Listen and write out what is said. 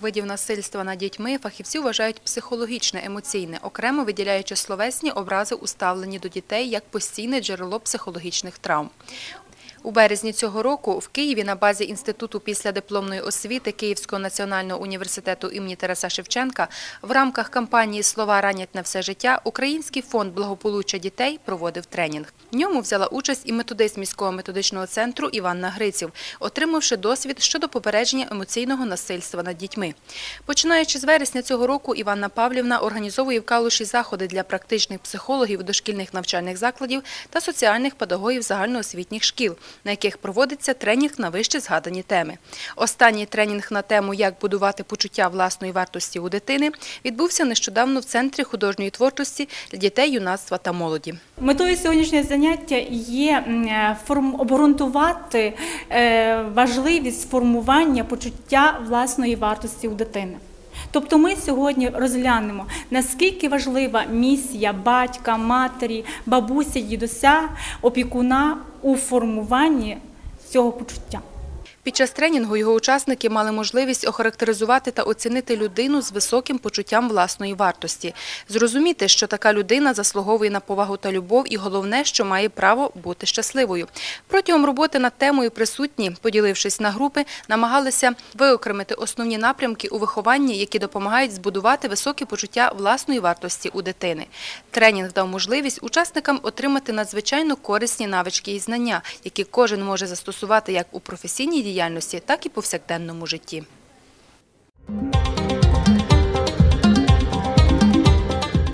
Видів насильства над дітьми фахівці вважають психологічне, емоційне, окремо виділяючи словесні образи, уставлені до дітей як постійне джерело психологічних травм. У березні цього року в Києві на базі Інституту післядипломної освіти Київського національного університету імені Тараса Шевченка в рамках кампанії Слова ранять на все життя Український фонд благополуччя дітей проводив тренінг. В ньому взяла участь і методист міського методичного центру Іванна Гриців, отримавши досвід щодо попередження емоційного насильства над дітьми. Починаючи з вересня цього року, Іванна Павлівна організовує в Калуші заходи для практичних психологів дошкільних навчальних закладів та соціальних педагогів загальноосвітніх шкіл, на яких проводиться тренінг на вище згадані теми. Останній тренінг на тему «Як будувати почуття власної вартості у дитини» відбувся нещодавно в Центрі художньої творчості для дітей, юнацтва та молоді. Метою сьогоднішнього заняття є е, обґрунтувати е, важливість формування почуття власної вартості у дитини. Тобто ми сьогодні розглянемо, наскільки важлива місія батька, матері, бабусі, дідуся, опікуна у формуванні цього почуття. Під час тренінгу його учасники мали можливість охарактеризувати та оцінити людину з високим почуттям власної вартості, зрозуміти, що така людина заслуговує на повагу та любов, і головне, що має право бути щасливою. Протягом роботи над темою присутні, поділившись на групи, намагалися виокремити основні напрямки у вихованні, які допомагають збудувати високе почуття власної вартості у дитини. Тренінг дав можливість учасникам отримати надзвичайно корисні навички і знання, які кожен може застосувати як у професійній діяльності, так і повсякденному житті.